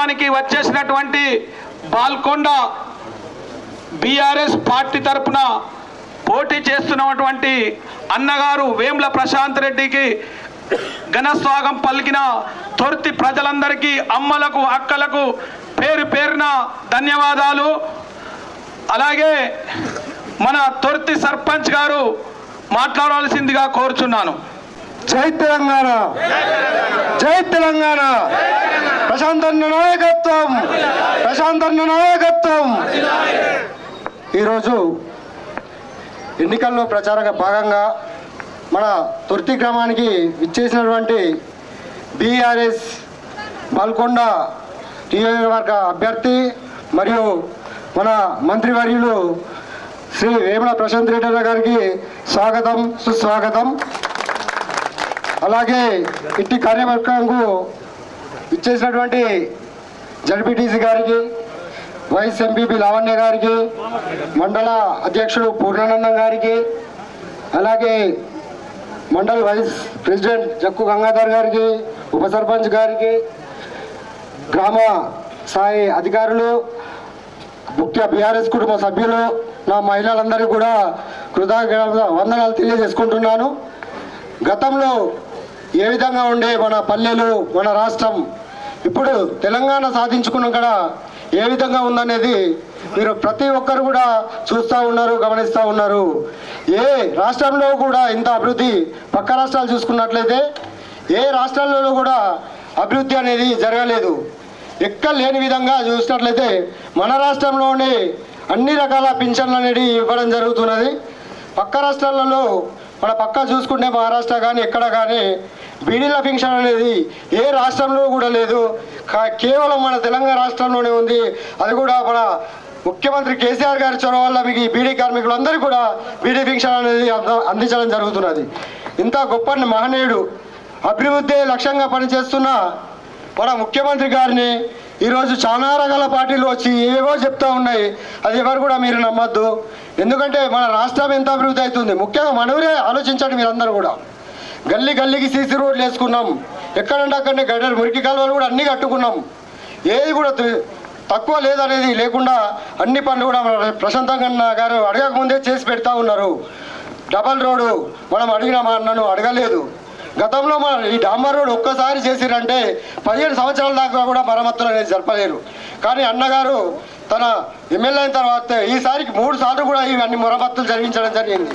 గ్రామానికి వచ్చేసినటువంటి Balkonda BRS party తరపున పోటీ చేస్తున్నటువంటి అన్నగారు వేముల ప్రశాంత్ రెడ్డికి ఘనస్వాగం పలికిన తొర్తి ప్రజలందరికీ అమ్మలకు అక్కలకు పేరు పేరున ధన్యవాదాలు. అలాగే మన తొర్తి సర్పంచ్ గారు మాట్లాడవలసిందిగా కోరుచున్నాను. జై తెలంగాణ. జై తెలంగాణ. ప్రశాంతన్న నాయకత్వం. ప్రశాంతన్న నాయకత్వం. ఈరోజు ఎన్నికల్లో ప్రచారంగా భాగంగా మన తుర్తి గ్రామానికి ఇచ్చేసినటువంటి బీఆర్ఎస్ బాల్కొండ నియోజకవర్గ అభ్యర్థి మరియు మన మంత్రివర్యులు శ్రీ వేముల ప్రశాంత్ రెడ్డి గారికి స్వాగతం సుస్వాగతం. అలాగే ఇంటి కార్యవర్గంకు ఇచ్చేసినటువంటి జడ్పీటీసీ గారికి వైస్ ఎంపీపీ లావణ్య గారికి మండల అధ్యక్షుడు పూర్ణానందం గారికి అలాగే మండల వైస్ ప్రెసిడెంట్ జక్కు గంగాధర్ గారికి ఉప సర్పంచ్ గారికి గ్రామ స్థాయి అధికారులు ముఖ్య బీఆర్ఎస్ కుటుంబ సభ్యులు నా మహిళలందరికీ కూడా కృతజ్ఞత వందనాలు తెలియజేసుకుంటున్నాను. గతంలో ఏ విధంగా ఉండే మన పల్లెలు మన రాష్ట్రం? ఇప్పుడు తెలంగాణ సాధించుకున్నాం కూడా ఏ విధంగా ఉందనేది మీరు ప్రతి ఒక్కరు కూడా చూస్తూ ఉన్నారు గమనిస్తూ ఉన్నారు. ఏ రాష్ట్రంలో కూడా ఇంత అభివృద్ధి పక్క రాష్ట్రాలు చూసుకున్నట్లయితే ఏ రాష్ట్రాలలో కూడా అభివృద్ధి అనేది జరగలేదు. ఎక్కడ లేని విధంగా చూసినట్లయితే మన రాష్ట్రంలోనే అన్ని రకాల పింఛన్లు అనేది ఇవ్వడం జరుగుతున్నది. పక్క రాష్ట్రాలలో మన పక్క చూసుకుంటే మహారాష్ట్ర కానీ ఎక్కడ కానీ బీడీల పింఛన్ అనేది ఏ రాష్ట్రంలో కూడా లేదు. కా- కేవలం మన తెలంగాణ రాష్ట్రంలోనే ఉంది. అది కూడా మన ముఖ్యమంత్రి కేసీఆర్ గారి చొరవ వల్ల మీకు ఈ బీడీ కార్మికులందరికీ కూడా బీడీ పింఛన్ అనేది అందించడం జరుగుతున్నది. ఇంత గొప్ప మహనీయుడు అభివృద్ధి లక్ష్యంగా పనిచేస్తున్న మన ముఖ్యమంత్రి గారిని ఈరోజు చాలా రకాల పార్టీలు వచ్చి ఏవో చెప్తా ఉన్నాయి. అది ఎవరు కూడా మీరు నమ్మద్దు. ఎందుకంటే మన రాష్ట్రం ఎంత అభివృద్ధి అవుతుంది? ముఖ్యంగా మనవరే ఆలోచించండి మీరందరూ కూడా. గల్లీ గల్లీకి సీసీ రోడ్లు వేసుకున్నాం. ఎక్కడంటే అక్కడనే గడ్డలు మురికి కాలువలు కూడా అన్నీ కట్టుకున్నాం. ఏది కూడా తక్కువ లేదనేది లేకుండా అన్ని పనులు కూడా మన ప్రశాంతంగా గారు అడగక ముందే చేసి పెడతా ఉన్నారు. డబల్ రోడ్డు మనం అడిగిన మా నన్ను అడగలేదు. గతంలో మన ఈ డాంబర్ రోడ్ ఒక్కసారి చేసిరంటే పదిహేను సంవత్సరాల దాకా కూడా మరమ్మతులు అనేది జరపలేరు. కానీ అన్నగారు తన ఎమ్మెల్యే అయిన తర్వాత ఈసారికి మూడు సార్లు కూడా ఇవన్నీ మరమ్మతులు జరిగించడం జరిగింది.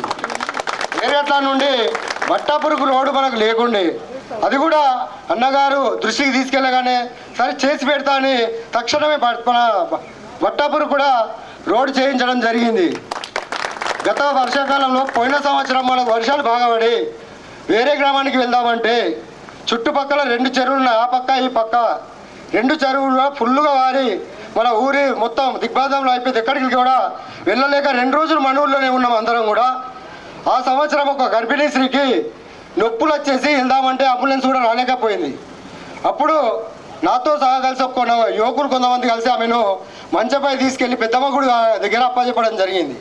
వేరేట్ల నుండి బట్టాపురకు రోడ్డు మనకు లేకుండే. అది కూడా అన్నగారు దృష్టికి తీసుకెళ్ళగానే సరే చేసి పెడతా అని తక్షణమే మన బట్టాపురు కూడా రోడ్డు చేయించడం జరిగింది. గత వర్షాకాలంలో పోయిన సంవత్సరం మనకు వర్షాలు బాగా పడి వేరే గ్రామానికి వెళ్దామంటే చుట్టుపక్కల రెండు చెరువులు ఉన్నాయి. ఆ పక్క ఈ పక్క. రెండు చెరువులు ఫుల్లుగా వారి. మన ఊరి మొత్తం దిగ్బాధంలో అయిపోయింది. ఎక్కడికి కూడా వెళ్ళలేక రెండు రోజులు మన ఊళ్ళోనే ఉన్నాం అందరం కూడా. ఆ సంవత్సరం ఒక గర్భిణీ స్త్రీకి నొప్పులు వచ్చేసి వెళ్దామంటే అంబులెన్స్ కూడా రాలేకపోయింది. అప్పుడు నాతో సహా కలిసి ఒక యువకులు కొంతమంది కలిసి ఆమెను మంచపై తీసుకెళ్ళి పెద్దమ్మ గుడి దగ్గర అప్పచెప్పడం జరిగింది.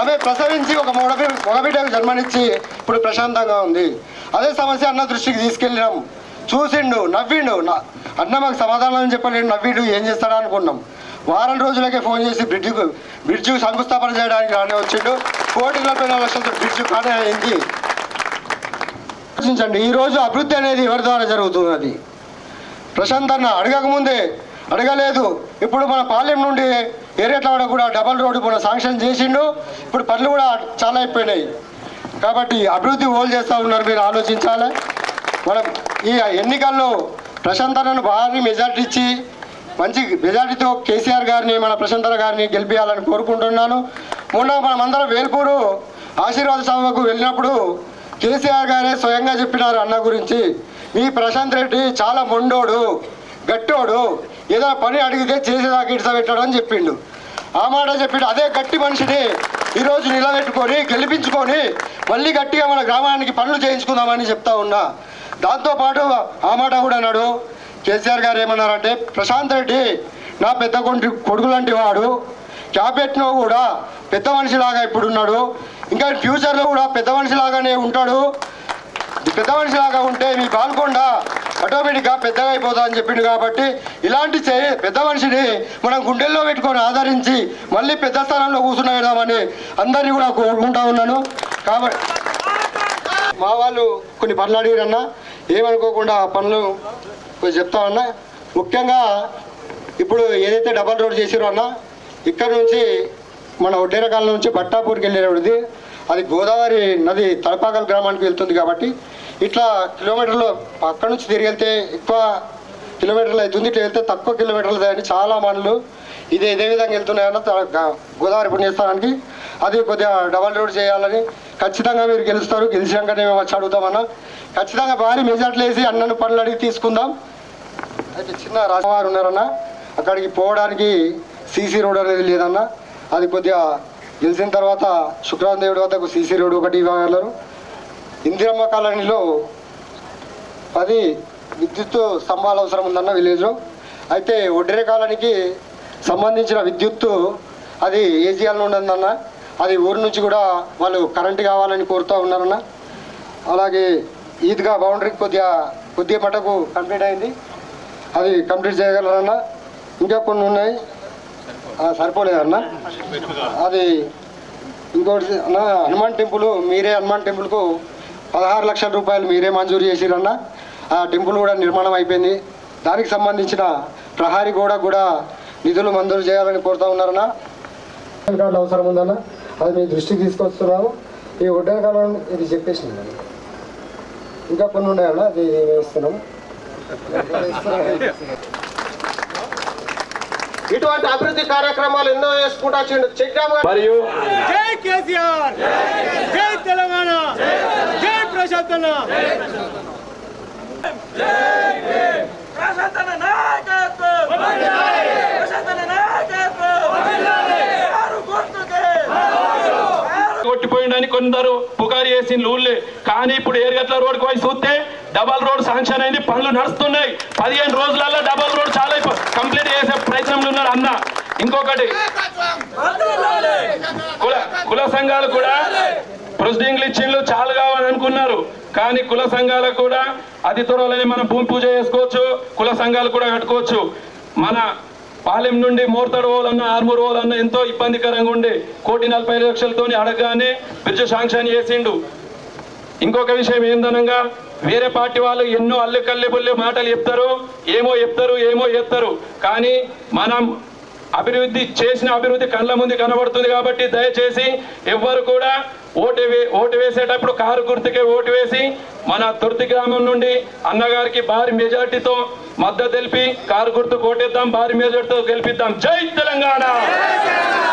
ఆమె ప్రసవించి ఒక మగబి మగబిడ్డకు జన్మనిచ్చి ఇప్పుడు ప్రశాంతంగా ఉంది. అదే సమస్య అన్న దృష్టికి తీసుకెళ్ళినాం. చూసిండు నవ్విండు. అన్న మాకు సమాధానం చెప్పలేడు నవ్విండు ఏం చేస్తాడా అనుకున్నాం. వారం రోజులకే ఫోన్ చేసి బ్రిడ్జికు బ్రిడ్జి శంకుస్థాపన చేయడానికి రానే వచ్చిండు. కోటి నలభై నాలుగు లక్షలతో బ్రిడ్జి కానే అయింది. ఆలోచించండి ఈరోజు అభివృద్ధి అనేది ఎవరి ద్వారా జరుగుతున్నది? ప్రశాంత్ అన్న అడగకముందే అడగలేదు. ఇప్పుడు మన పాలెం నుండి ఏరేట్లవాడ కూడా డబల్ రోడ్డు మన శాంక్షన్ చేసిండు. ఇప్పుడు పనులు కూడా చాలా అయిపోయినాయి. కాబట్టి అభివృద్ధి ఓల్ చేస్తూ ఉన్నారు మీరు ఆలోచించాలి. మనం ఈ ఎన్నికల్లో ప్రశాంత్ భారీ మెజార్టీ ఇచ్చి మంచి మెజార్టీతో కేసీఆర్ గారిని మన ప్రశాంతర గారిని గెలిపించాలని కోరుకుంటున్నాను. మొన్న మనమందరం వేల్పూరు ఆశీర్వాద సభకు వెళ్ళినప్పుడు కేసీఆర్ గారే స్వయంగా చెప్పినారు అన్న గురించి. మీ ప్రశాంత్ రెడ్డి చాలా మొండోడు గట్టోడు. ఏదో పని అడిగితే చేసేదాకా ఇడిస పెట్టాడు అని చెప్పిండు. ఆ మాట చెప్పిండు అదే గట్టి మనిషిని ఈరోజు నిలబెట్టుకొని గెలిపించుకొని మళ్ళీ గట్టిగా మన గ్రామానికి పనులు చేయించుకుందామని చెప్తా ఉన్నా. దాంతోపాటు ఆ మాట కూడా అన్నాడు కేసీఆర్ గారు ఏమన్నారంటే ప్రశాంత్ రెడ్డి నా పెద్ద కొంటి కొడుకు లాంటి వాడు. క్యాబినెట్లో కూడా పెద్ద మనిషిలాగా ఇప్పుడున్నాడు. ఇంకా ఫ్యూచర్లో కూడా పెద్ద మనిషిలాగానే ఉంటాడు. పెద్ద మనిషిలాగా ఉంటే మీ పాల్గొండ ఆటోమేటిక్గా పెద్దగా అయిపోతా అని చెప్పిండు కాబట్టి ఇలాంటి చే పెద్ద మనిషిని మనం గుండెల్లో పెట్టుకొని ఆదరించి మళ్ళీ పెద్ద స్థానంలో కూర్చున్నా వెళ్దామని అందరినీ కూడా కోరుకుంటా ఉన్నాను. కాబట్టి మా వాళ్ళు కొన్ని పనులు అడిగిరన్నా. ఏమనుకోకుండా పనులు కొంచెం చెప్తామన్నా ముఖ్యంగా ఇప్పుడు ఏదైతే డబల్ రోడ్ చేసిరో అన్న ఇక్కడ నుంచి మన ఒడ్డేరకాల నుంచి బట్టాపూర్కి వెళ్ళేది అది గోదావరి నది తలపాకల్ గ్రామానికి వెళ్తుంది కాబట్టి ఇట్లా కిలోమీటర్లు అక్కడ నుంచి తిరిగి వెళ్తే ఎక్కువ కిలోమీటర్లు అవుతుంది. ఇట్లా వెళ్తే తక్కువ కిలోమీటర్లు అని చాలా మనలు ఇది ఇదే విధంగా వెళ్తున్నాయన్న గోదావరి పుణ్యస్థానానికి అది కొద్దిగా డబల్ రోడ్ చేయాలని ఖచ్చితంగా మీరు గెలుస్తారు. గెలిచినాకనే మేము వచ్చి అడుగుతామన్నా. ఖచ్చితంగా భారీ మెజార్టీలు వేసి అన్నను పనులు అడిగి తీసుకుందాం. అయితే చిన్న రాజవారు ఉన్నారన్న. అక్కడికి పోవడానికి సీసీ రోడ్ అనేది లేదన్న. అది కొద్దిగా గెలిచిన తర్వాత శుక్రవారం దేవుడి వద్దకు సీసీ రోడ్ ఒకటి ఇవ్వగలరు ఇందిరమ్మ కాలనీలో పది విద్యుత్ స్తంభాలు అవసరం ఉందన్న విలేజ్లో అయితే ఒడ్డెర కాలనీకి సంబంధించిన విద్యుత్తు అది ఏజీఎల్ ఉందన్న. అది ఊరి నుంచి కూడా వాళ్ళు కరెంటు కావాలని కోరుతూ ఉన్నారన్న. అలాగే ఈద్గా బౌండరీ కొద్దిగా కొద్దిగా మటుకు కంప్లీట్ అయింది. అది కంప్లీట్ చేయగలరన్న. ఇంకా కొన్ని ఉన్నాయి. సరిపోలేదన్న అది ఇంకోటి అన్న హనుమాన్ టెంపుల్ మీరే హనుమాన్ టెంపుల్కు పదహారు లక్షల రూపాయలు మీరే మంజూరు చేసిరన్న ఆ టెంపుల్ కూడా నిర్మాణం అయిపోయింది. దానికి సంబంధించిన ప్రహారీ గోడ కూడా నిధులు మంజూరు చేయాలని కోరుతా ఉన్నారన్న. కార్డు అవసరం ఉందన్న అది మీ దృష్టికి తీసుకొస్తున్నాము. ఈ ఒడ్డర కాలం ఇది చెప్పేసింది. ఇంకా కొన్ని ఉన్నాయన్న అది వేస్తున్నాము. ఇటువంటి అభివృద్ధి కార్యక్రమాలు ఎన్నో చేసుకుంటా వచ్చిండు. చెక్ మరియు జై కేసీఆర్. జై తెలంగాణ. ప్రశాంతన. నాయకత్వం. కొట్టిపోయిండని కొందరు పుకారు చేసిన ఊళ్ళే. కానీ ఇప్పుడు ఏరుగట్ల రోడ్కి పోయి చూస్తే డబల్ రోడ్ శాంక్షన్ అయింది పనులు నడుస్తున్నాయి. పదిహేను రోజులలో డబల్ రోడ్ చాలా కంప్లీట్ చేసే ప్రయత్నంలో ఉన్నారు అన్న. ఇంకొకటి. కుల కుల సంఘాలు కూడా ప్రొసీడింగ్లు ఇచ్చిండ్లు చాలు కావాలని అనుకున్నారు కానీ కుల సంఘాలకు కూడా అతి త్వరలోనే మనం భూమి పూజ చేసుకోవచ్చు కుల సంఘాలు కూడా కట్టుకోవచ్చు. మన పాలెం నుండి మోర్తడు పోవాలన్నా ఆర్మూర్ పోవాలన్నా ఎంతో ఇబ్బందికరంగా ఉండే కోటి నలభై లక్షలతో అడగగానే బ్రిడ్జ్ శాంక్షన్ చేసిండు. ఇంకొక విషయం ఏందనగా వేరే పార్టీ వాళ్ళు ఎన్నో అల్లు కల్లె మాటలు చెప్తారు ఏమో చెప్తారు ఏమో చెప్తారు కానీ మనం అభివృద్ధి చేసిన అభివృద్ధి కళ్ళ ముందు కనబడుతుంది కాబట్టి దయచేసి ఎవ్వరు కూడా ఓటు వే ఓటు వేసేటప్పుడు కారు గుర్తుకే ఓటు వేసి మన తుర్తి గ్రామం నుండి అన్నగారికి భారీ మెజార్టీతో మద్దతు తెలిపి కారు గుర్తు కోటేద్దాం భారీ మెజార్టీతో గెలిపిద్దాం. జై తెలంగాణ!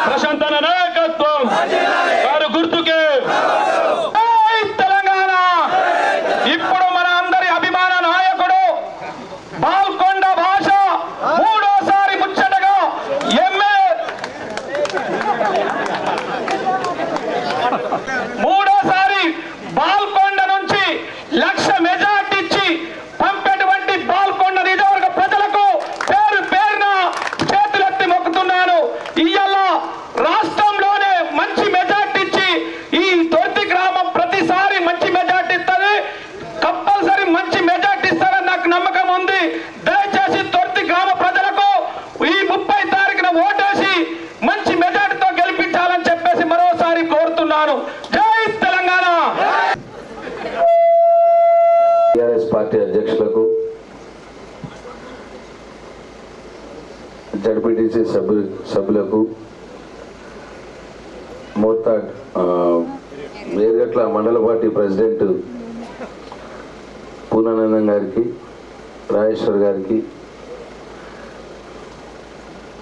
ప్రశాంతన నాయకత్వం! కారు గుర్తుకే జై తెలంగాణ ఇప్పుడు మన అందరి అభిమాన నాయకుడు బాల్కొండ భాష మూడోసారి ముచ్చటగా ఎంఏ మూడోసారి బాల్కొండ నుంచి లక్ష మెజార్టీ ఇచ్చి పంపేటువంటి బాల్కొండ నియోజకవర్గ ప్రజలకు పేరు పేరున చేతులెత్తి మొక్కుతున్నాను ఇయ్యాల రాష్ట్రంలోనే మంచి మెజార్టీ ఇచ్చి ఈ తొర్తి గ్రామం ప్రతిసారి మంచి మెజార్టీ ఇస్తుంది. కంపల్సరీ మంచి మెజార్టీ ఇస్తారని నాకు నమ్మకం ఉంది. దయచేసి తొర్తి గ్రామ ప్రజలకు ఈ ముప్పై తారీఖున ఓటేసి మంచి మెజార్టీతో గెలిపించాలని చెప్పేసి మరోసారి కోరుతున్నాను. జై తెలంగాణ! టిఆర్ఎస్ పార్టీ అధ్యక్షులకు జడ్పీటీసీ సభ్యు సభ్యులకు మోతాడ్ మేరగట్ల మండల పార్టీ ప్రెసిడెంట్ పూర్ణానందం గారికి రాజేశ్వర్ గారికి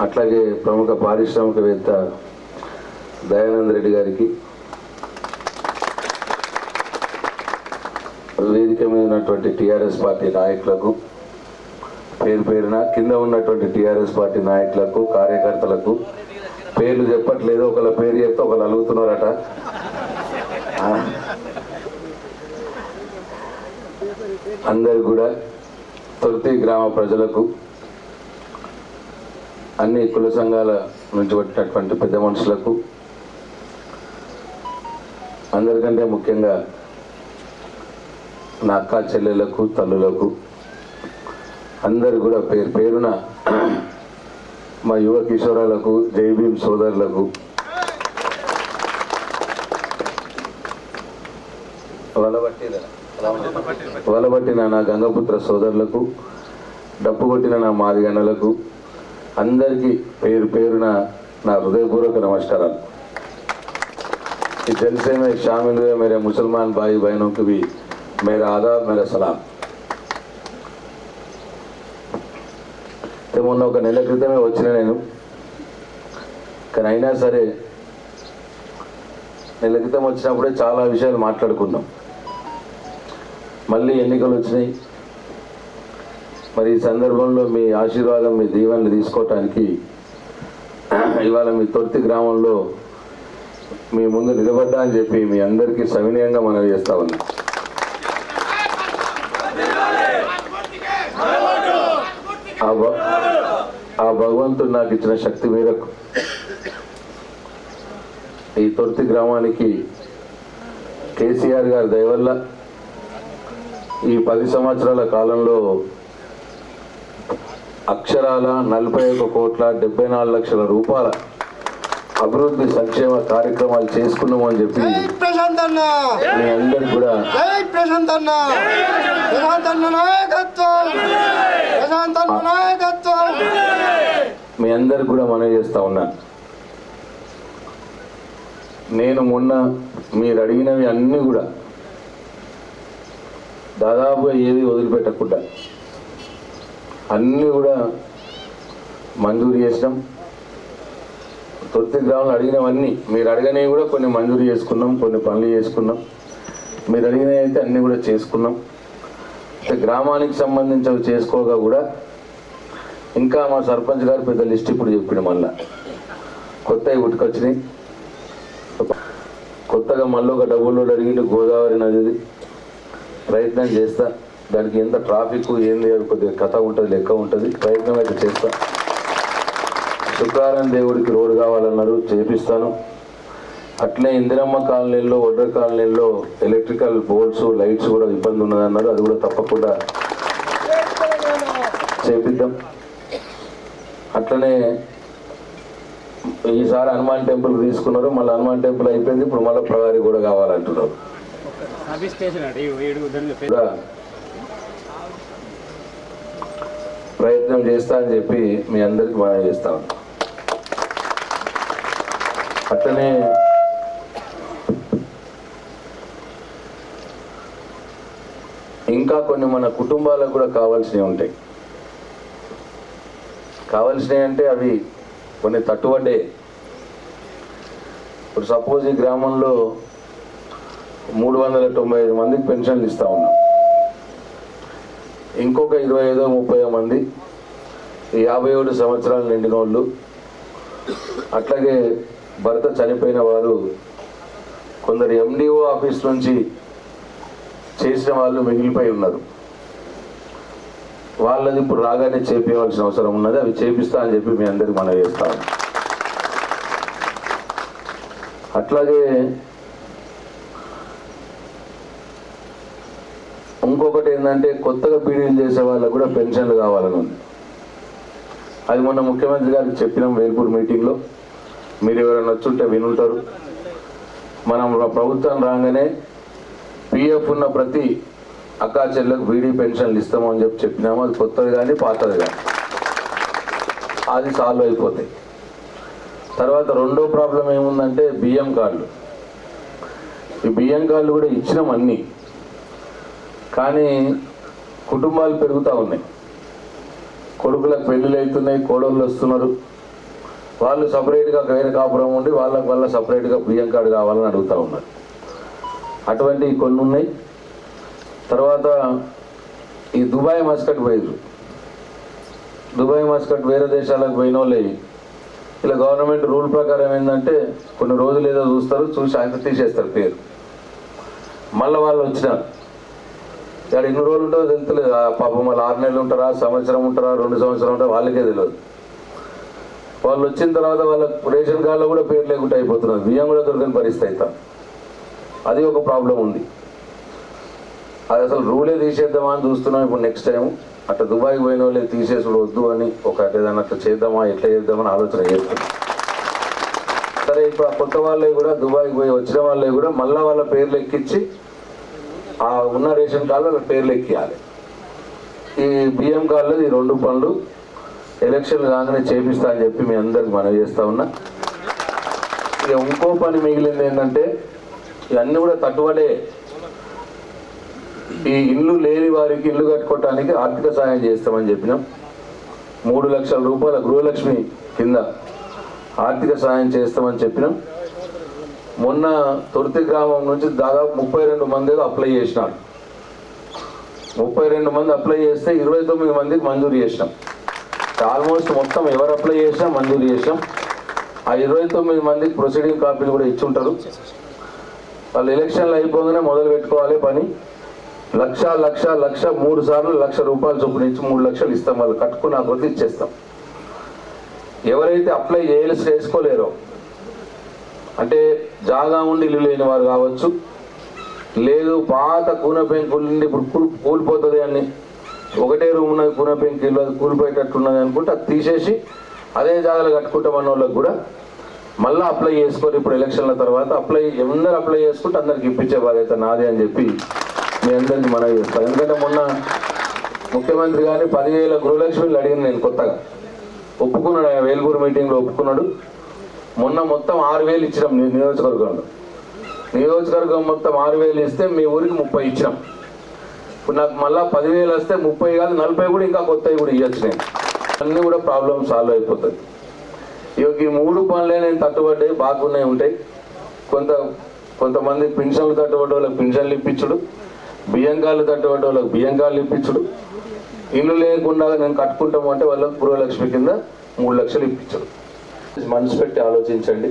అట్లాగే ప్రముఖ పారిశ్రామికవేత్త దయానంద్ రెడ్డి గారికి వేదిక మీద ఉన్నటువంటి టిఆర్ఎస్ పార్టీ నాయకులకు పేరు పేరున కింద ఉన్నటువంటి టిఆర్ఎస్ పార్టీ నాయకులకు కార్యకర్తలకు పేర్లు చెప్పట్లేదు. ఒకళ్ళ పేరు చెప్తే ఒకళ్ళు అలుగుతున్నారట. అందరు కూడా తొర్తి గ్రామ ప్రజలకు అన్ని కుల సంఘాల నుంచి వచ్చినటువంటి పెద్ద మనుషులకు అందరికంటే ముఖ్యంగా నా అక్క చెల్లెలకు తల్లులకు అందరు కూడా పేరు పేరున మా యువ కిషోరాలకు జై భీమ్ సోదరులకు వలబట్టిన వలబట్టిన నా గంగపుత్ర సోదరులకు డప్పు కొట్టిన నా మాదిగన్నలకు అందరికీ పేరు పేరున నా హృదయపూర్వక నమస్కారాలు इस जलसे में शामिल हुए मेरे मुसलमान भाई बहनों को भी मेरा आदाब मेरा सलाम మొన్న ఒక నెల క్రితమే వచ్చిన నేను. కానీ అయినా సరే నెల క్రితం వచ్చినప్పుడే చాలా విషయాలు మాట్లాడుకున్నాం. మళ్ళీ ఎన్నికలు వచ్చినాయి. మరి ఈ సందర్భంలో మీ ఆశీర్వాదం మీ దీవెనలు తీసుకోవటానికి ఇవాళ మీ తొర్తి గ్రామంలో మీ ముందు నిలబడ్డా అని చెప్పి మీ అందరికీ సవినయంగా మనవి చేస్తా ఉన్నాం ఆ భ- ఆ భగవంతుడు నాకు ఇచ్చిన శక్తి మేరకు ఈ తొర్తి గ్రామానికి కేసీఆర్ గారి దయ వల్ల ఈ పది సంవత్సరాల కాలంలో అక్షరాల నలభై ఒక కోట్ల డెబ్బై నాలుగు లక్షల రూపాయల అభివృద్ధి సంక్షేమ కార్యక్రమాలు చేసుకున్నాము అని చెప్పి ప్రశాంత్ అన్న! మీ కూడా ప్రశాంత్ అన్న! ప్రశాంత్ అన్న నాయకత్వం! ప్రశాంత్ అన్న నాయకత్వం! మీ అందరికి కూడా మనవి చేస్తూ ఉన్నాను నేను మొన్న మీరు అడిగినవి అన్నీ కూడా దాదాపుగా ఏది వదిలిపెట్టకుండా అన్నీ కూడా మంజూరు చేసినాం. తొత్తి గ్రామంలో అడిగినవన్నీ మీరు అడగనివి కూడా కొన్ని మంజూరు చేసుకున్నాం కొన్ని పనులు చేసుకున్నాం. మీరు అడిగినవి అయితే అన్నీ కూడా చేసుకున్నాం. అయితే గ్రామానికి సంబంధించి చేసుకోగా కూడా ఇంకా మా సర్పంచ్ గారు పెద్ద లిస్ట్ ఇప్పుడు చెప్పిండు మళ్ళా. కొత్తవి ఉట్టుకొచ్చినాయి కొత్తగా మళ్ళీ ఒక డబ్బులు అడిగిండు గోదావరి నదిది. ప్రయత్నం చేస్తా. దానికి ఎంత ట్రాఫిక్ ఏంది అది కొద్దిగా కథ ఉంటుంది లెక్క ఉంటుంది. ప్రయత్నం అయితే చేస్తా. శుక్రవారం దేవుడికి రోడ్డు కావాలన్నారు చేపిస్తాను. అట్లే ఇందిరమ్మ కాలనీలో ఒడ్ర కాలనీలో ఎలక్ట్రికల్ బోర్డ్స్ లైట్స్ కూడా ఇబ్బంది ఉన్నదన్నారు. అది కూడా తప్పకుండా చేపిద్దాం. అట్లనే ఈసారి హనుమాన్ టెంపుల్ తీసుకున్నారు మళ్ళీ హనుమాన్ టెంపుల్ అయిపోయింది ఇప్పుడు మళ్ళీ ప్రవారి కూడా కావాలంటున్నారు. ప్రయత్నం చేస్తా అని చెప్పి మీ అందరికి మనం చేస్తాను అట్లనే ఇంకా కొన్ని మన కుటుంబాలకు కూడా కావాల్సినవి ఉంటాయి. కావలసినవి అంటే అవి కొన్ని తట్టుబడ్డే ఇప్పుడు సపోజ్ ఈ గ్రామంలో మూడు వందల తొంభై ఐదు మందికి పెన్షన్లు ఇస్తా ఉన్నాం. ఇంకొక ఇరవై ఐదో ముప్పై మంది యాభై ఏడు సంవత్సరాలు నిండిన వాళ్ళు అట్లాగే భర్త చనిపోయిన వారు కొందరు ఎండిఓ ఆఫీస్ నుంచి చేసిన వాళ్ళు మిగిలిపోయి ఉన్నారు. వాళ్ళది ఇప్పుడు రాగానే చేపించవలసిన అవసరం ఉన్నది అవి చేపిస్తా అని చెప్పి మీ అందరికి మనం చేస్తాం అట్లాగే ఇంకొకటి ఏంటంటే కొత్తగా పీడీలు చేసే వాళ్ళకు కూడా పెన్షన్లు కావాలని ఉంది. అది మొన్న ముఖ్యమంత్రి గారికి చెప్పినాం వేల్పూర్ మీటింగ్లో. మీరు ఎవరైనా వచ్చుంటే వినుంటారు. మనం ప్రభుత్వం రాగానే పిఎఫ్ ఉన్న ప్రతి అక్కా చెల్లెలకు బీడీ పెన్షన్లు ఇస్తాము అని చెప్పి చెప్పినాము. అది కొత్తది కానీ పాతది కానీ. అది సాల్వ్ అయిపోతాయి. తర్వాత రెండో ప్రాబ్లం ఏముందంటే బియ్యం కార్డులు ఈ బియ్యం కార్డులు కూడా ఇచ్చినాం అన్నీ. కానీ కుటుంబాలు పెరుగుతూ ఉన్నాయి. కొడుకులకు పెళ్ళిళ్ళు అవుతున్నాయి కోడళ్ళు వస్తున్నారు. వాళ్ళు సపరేట్గా వేరే కాపురం ఉండి వాళ్ళకి వల్ల సపరేట్గా బియ్యం కార్డు కావాలని అడుగుతూ ఉన్నారు. అటువంటివి కొన్ని ఉన్నాయి. తర్వాత ఈ దుబాయ్ మస్కట్ పోయారు దుబాయ్ మస్కట్ వేరే దేశాలకు పోయిన వాళ్ళే ఇలా గవర్నమెంట్ రూల్ ప్రకారం ఏంటంటే కొన్ని రోజులు ఏదో చూస్తారు చూసి ఆయన తీసేస్తారు పేరు. మళ్ళీ వాళ్ళు వచ్చినారు. ఇక్కడ ఎన్ని రోజులు ఉంటుందో తెలుస్తలేదు. ఆ పాపం వాళ్ళు ఆరు నెలలు ఉంటారా సంవత్సరం ఉంటారా రెండు సంవత్సరం ఉంటారా వాళ్ళకే తెలియదు. వాళ్ళు వచ్చిన తర్వాత వాళ్ళ రేషన్ కార్డులో కూడా పేరు లేకుండా అయిపోతున్నారు బియ్యం కూడా దొరకని పరిస్థితి అవుతాం అది ఒక ప్రాబ్లం ఉంది. అది అసలు రూలే తీసేద్దామా అని చూస్తున్నాం. ఇప్పుడు నెక్స్ట్ టైం అట్లా దుబాయ్ పోయిన వాళ్ళే తీసేసుడు వద్దు అని ఒక ఏదైనా అట్లా చేద్దామా ఎట్లా చేద్దామని ఆలోచన చేస్తున్నాం సరే ఇప్పుడు ఆ కొత్త వాళ్ళే కూడా దుబాయ్ పోయి వచ్చిన వాళ్ళే కూడా మళ్ళీ వాళ్ళ పేర్లు ఎక్కించి ఆ ఉన్న రేషన్ కార్డు వాళ్ళ పేర్లు ఎక్కియాలి. ఈ బియ్యం కార్డులో ఈ రెండు పనులు ఎలక్షన్లు కాగానే చేపిస్తా అని చెప్పి మీ అందరికి మనవి చేస్తా ఉన్నా. ఇక ఇంకో పని మిగిలింది ఏంటంటే ఇవన్నీ కూడా తట్టుబడే ఈ ఇల్లు లేని వారికి ఇల్లు కట్టుకోవటానికి ఆర్థిక సాయం చేస్తామని చెప్పినాం. మూడు లక్షల రూపాయల గృహలక్ష్మి కింద ఆర్థిక సాయం చేస్తామని చెప్పినాం. మొన్న తొర్తి గ్రామం నుంచి దాదాపు ముప్పై రెండు మంది అప్లై చేసినారు. ముప్పై రెండు మంది అప్లై చేస్తే ఇరవై తొమ్మిది మందికి మంజూరు చేసినాం. ఆల్మోస్ట్ మొత్తం ఎవరు అప్లై చేసినా మంజూరు చేసినాం. ఆ ఇరవై తొమ్మిది మందికి ప్రొసీడింగ్ కాపీలు కూడా ఇచ్చుంటారు. వాళ్ళు ఎలక్షన్లు అయిపోగానే మొదలు పెట్టుకోవాలి పని. లక్ష లక్ష లక్ష మూడు సార్లు లక్ష రూపాయలు చొప్పున ఇచ్చి మూడు లక్షలు ఇస్తాం. వాళ్ళు కట్టుకున్న కొద్ది ఇచ్చేస్తాం. ఎవరైతే అప్లై చేయాలి చేసుకోలేరో అంటే జాగా ఉండి ఇల్లు లేని వారు కావచ్చు లేదు పాత కూన పెంకులు నుండి ఇప్పుడు కూల్ కూలిపోతుంది అని ఒకటే రూమ్ ఉన్నది కూన పెంకులు ఇల్లు అది కూలిపోయేటట్టున్నది అనుకుంటే అది తీసేసి అదే జాగాలో కట్టుకుంటామన్న వాళ్ళకి కూడా మళ్ళీ అప్లై చేసుకోరు. ఇప్పుడు ఎలక్షన్ల తర్వాత అప్లై అందరు అప్లై చేసుకుంటే అందరికి ఇప్పించే బాధ్యత నాదే అని చెప్పి మీ అందరికి మనవి చేస్తాను ఎందుకంటే మొన్న ముఖ్యమంత్రి గారిని పదివేల గృహలక్ష్మిలు అడిగింది నేను కొత్తగా. ఒప్పుకున్నాడు ఆయన వేలుగురు మీటింగ్లో ఒప్పుకున్నాడు. మొన్న మొత్తం ఆరు వేలు ఇచ్చినాం నియోజకవర్గంలో. నియోజకవర్గం మొత్తం ఆరు వేలు ఇస్తే మీ ఊరికి ముప్పై ఇచ్చినాం. ఇప్పుడు నాకు మళ్ళీ పదివేలు వస్తే ముప్పై కాదు నలభై కూడా ఇంకా కొత్తవి కూడా ఇవ్వచ్చు నేను. అన్నీ కూడా ప్రాబ్లమ్ సాల్వ్ అయిపోతుంది ఇక ఈ మూడు పనులే నేను తట్టుబడ్డాయి బాగున్నాయి ఉంటాయి. కొంత కొంతమంది పెన్షన్లు తట్టుబడ్డ వాళ్ళకి పెన్షన్లు ఇప్పించుడు. బియ్యం కాళ్ళు తట్టుబడ్డ వాళ్ళకి బియ్యం కాళ్ళు ఇప్పించుడు. ఇల్లు లేకుండా నేను కట్టుకుంటాము అంటే వాళ్ళకి గృహలక్ష్మి కింద మూడు లక్షలు ఇప్పించడు. మనసు పెట్టి ఆలోచించండి.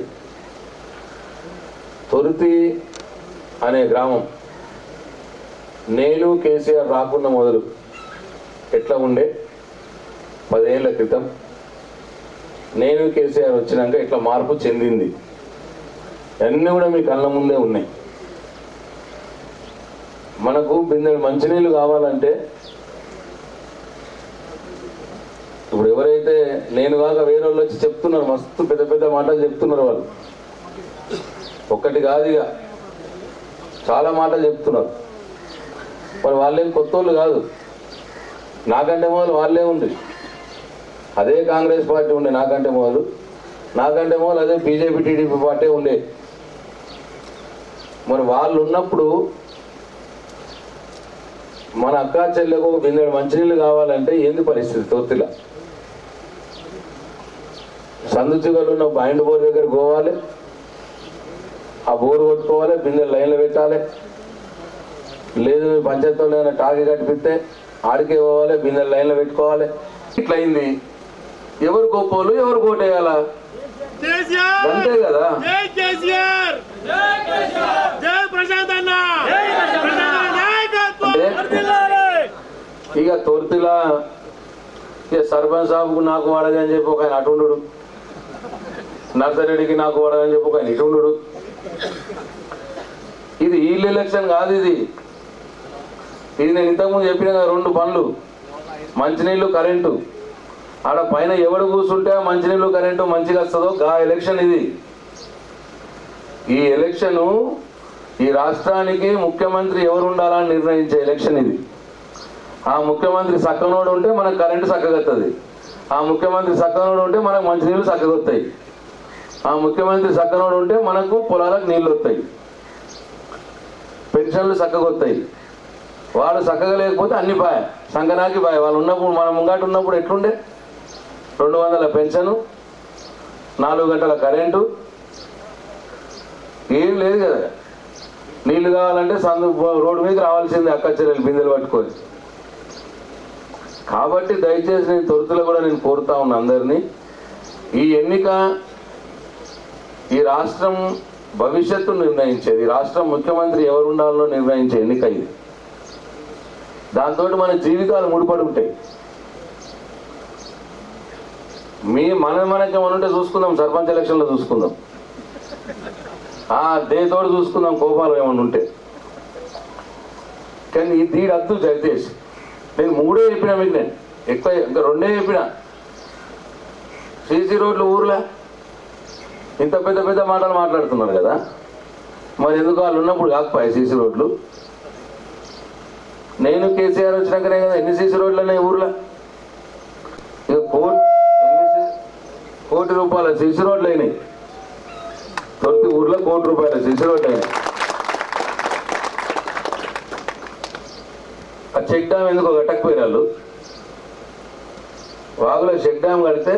తొరితి అనే గ్రామం నేను కేసీఆర్ రాకుండా మొదలు ఎట్లా ఉండే? పదేళ్ళ క్రితం నేను కేసీఆర్ వచ్చినాక ఇట్లా మార్పు చెందింది. అన్నీ కూడా మీ కళ్ళ ముందే ఉన్నాయి. మనకు బిందెడు మంచినీళ్ళు కావాలంటే ఇప్పుడు ఎవరైతే నేను కాక వేరే వాళ్ళు వచ్చి చెప్తున్నారు మస్తు పెద్ద పెద్ద మాటలు చెప్తున్నారు వాళ్ళు. ఒక్కటి కాదు ఇక. చాలా మాటలు చెప్తున్నారు. మరి వాళ్ళేం కొత్త వాళ్ళు కాదు. నాకంటే మొదలు వాళ్ళే ఉంది అదే కాంగ్రెస్ పార్టీ ఉండే నాకంటే మొదలు. నాకంటే మొదలు అదే బీజేపీ టీడీపీ పార్టీ ఉండే. మరి వాళ్ళు ఉన్నప్పుడు మన అక్క చెల్లెకు బిందెడు మంచినీళ్ళు కావాలంటే ఏంది పరిస్థితి తొత్తిలా? సందు చివరిలో ఉన్న బైండ్ బోర్ దగ్గర పోవాలి. ఆ బోర్ కొట్టుకోవాలి బిందె లైన్లో పెట్టాలి. లేదు మీ పంచాయతీలో ఏదైనా టాకి కట్టిపిస్తే ఆడికే పోవాలి బిందె లైన్లో పెట్టుకోవాలి. ఇట్లా అయింది ఎవరు గొప్పోళ్ళు ఎవరు కోటేయాలా? అంతే కదా జై కేసీఆర్ జై ప్రశాంత్ అన్న ప్రశాంత్ అన్న నాయకత్వం అంటే ఇక తొరితిలా ఇక సర్పంచ్ సాబుకు నాకు వాడది అని చెప్పి ఒక ఆయన అటుండు నర్సరెడ్డికి నాకు వాడదని చెప్పి ఒక ఆయన ఇటుండు ఇది ఈల్ ఎలక్షన్ కాదు ఇది. ఇది నేను ఇంతకుముందు చెప్పిన కదా రెండు పనులు. మంచినీళ్ళు కరెంటు. ఆడ పైన ఎవడు కూర్చుంటే ఆ మంచినీళ్ళు కరెంటు మంచిగా వస్తుందో గా ఎలక్షన్ ఇది. ఈ ఎలక్షను ఈ రాష్ట్రానికి ముఖ్యమంత్రి ఎవరు ఉండాలని నిర్ణయించే ఎలక్షన్ ఇది. ఆ ముఖ్యమంత్రి సక్కనోడు ఉంటే మనకు కరెంటు చక్కగొస్తుంది ఆ ముఖ్యమంత్రి సక్కనోడు ఉంటే మనకు మంచినీళ్ళు చక్కగొస్తాయి ఆ ముఖ్యమంత్రి సక్కనోడు ఉంటే మనకు పొలాలకు నీళ్ళు వస్తాయి పెన్షన్లు చక్కగొస్తాయి వాడు చక్కగా లేకపోతే అన్ని బాయ్ సంగనాకి బాయ్ వాళ్ళు ఉన్నప్పుడు మనం ముంగాటి ఉన్నప్పుడు ఎట్లుండే? రెండు వందల పెన్షను నాలుగు గంటల కరెంటు. ఏం లేదు కదా. నీళ్ళు కావాలంటే సందు రోడ్డు మీద రావాల్సింది అక్క చెల్లెలు బిందెలు పట్టుకొని. కాబట్టి దయచేసి నేను తొలుతులో కూడా నేను కోరుతా ఉన్నా అందరినీ. ఈ ఎన్నిక ఈ రాష్ట్రం భవిష్యత్తు నిర్ణయించేది. ఈ రాష్ట్రం ముఖ్యమంత్రి ఎవరు ఉండాలో నిర్ణయించే ఎన్నిక ఇది. దాంతో మన జీవితాలు ముడిపడి ఉంటాయి మీ మన మనకి ఉంటే చూసుకుందాం సర్పంచ్ ఎలక్షన్లో చూసుకుందాం. ఆ దేతోడు చూసుకుందాం కోపాలు ఏమైనా ఉంటే. కానీ ఈ దీడద్దు జగదీష్ నేను మూడే చెప్పినా మీకు నేను. ఎక్కువ ఇంకా రెండే చెప్పినా. సీసీ రోడ్లు ఊర్లో? ఇంత పెద్ద పెద్ద మాటలు మాట్లాడుతున్నారు కదా. మరి ఎందుకు వాళ్ళు ఉన్నప్పుడు కాకపోయి సీసీ రోడ్లు? నేను కేసీఆర్ వచ్చినాకనే కదా ఎన్ని సీసీ రోడ్లు ఉన్నాయి ఊర్లో? ఇక కోటి కోటి రూపాయల సీసీ రోడ్లు అయినాయి. ప్రతి ఊర్లో కోటి రూపాయల సీసీ రోడ్లు అయినాయి. ఆ చెక్ డ్యామ్ ఎందుకు కట్టకపోయారు వాళ్ళు వాగులో చెక్ డ్యామ్ కడితే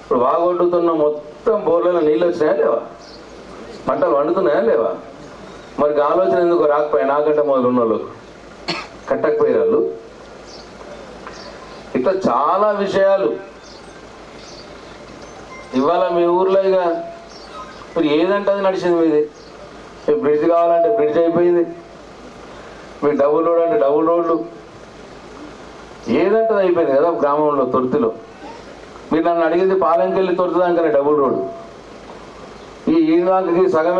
ఇప్పుడు వాగు వండుతున్న మొత్తం బోర్లలో నీళ్ళు వచ్చినాయా లేవా? పంటలు వండుతున్నాయా లేవా? మరి ఆలోచన ఎందుకు రాకపోయా నాకంటే మొదలు ఉన్న వాళ్ళు కట్టకపోయారు వాళ్ళు ఇట్లా చాలా విషయాలు. ఇవాళ మీ ఊర్లో ఇక మరి ఏదంటే అది నడిచింది మీది. బ్రిడ్జ్ కావాలంటే బ్రిడ్జ్ అయిపోయింది. మీరు డబుల్ రోడ్ అంటే డబుల్ రోడ్లు. ఏదంటే అయిపోయింది కదా గ్రామంలో తొర్తిలో. మీరు నన్ను అడిగింది పాలెంకెళ్ళి తొరుతుదాకనే డబుల్ రోడ్. ఈ ఈనాకి సగం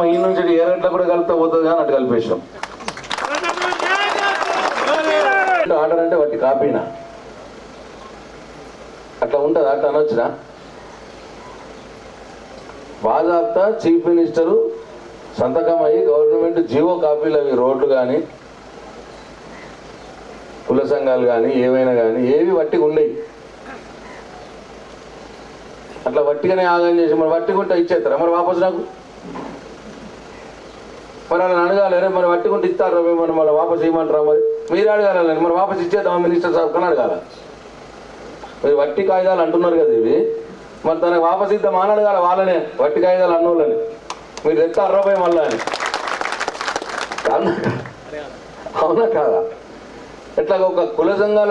మా ఈ నుంచి ఏ కూడా కలిపితే పోతుంది కానీ అటు కలిపేసాం ఆర్డర్ అంటే వాటి కాపీనా? అట్లా ఉంటుంది? అట్లా అనొచ్చునా? బాజాబ్తా చీఫ్ మినిస్టరు సంతకం అయ్యి గవర్నమెంట్ జీవో కాపీలు అవి రోడ్లు కానీ కుల సంఘాలు కానీ ఏవైనా కానీ ఏవి వట్టిగా ఉండేవి అట్లా వట్టిగానే ఆగం చేసి మరి వట్టికుంటే ఇచ్చేస్తారా? మరి వాపసు నాకు? మరి అలా అడగాలి మరి వట్టుకుంటే ఇస్తారా? మరి మళ్ళీ వాపసు ఇవ్వమంటారా మరి? మీరు అడగాలి మరి వాపసు ఇచ్చేద్దాం మినిస్టర్ సాబ్ కన్నా అడగాల? మీరు వట్టి కాగితాలు అంటున్నారు కదా ఇవి. మరి తనకు వాపసు ఇద్దాం అని అడగాల వాళ్ళనే? వట్టి కాగితాలు అన్నోళ్ళని. మీరు తెస్తారా పోయి మళ్ళా అని? అవునా కాదా? ఎట్లాగ ఒక కుల సంఘాల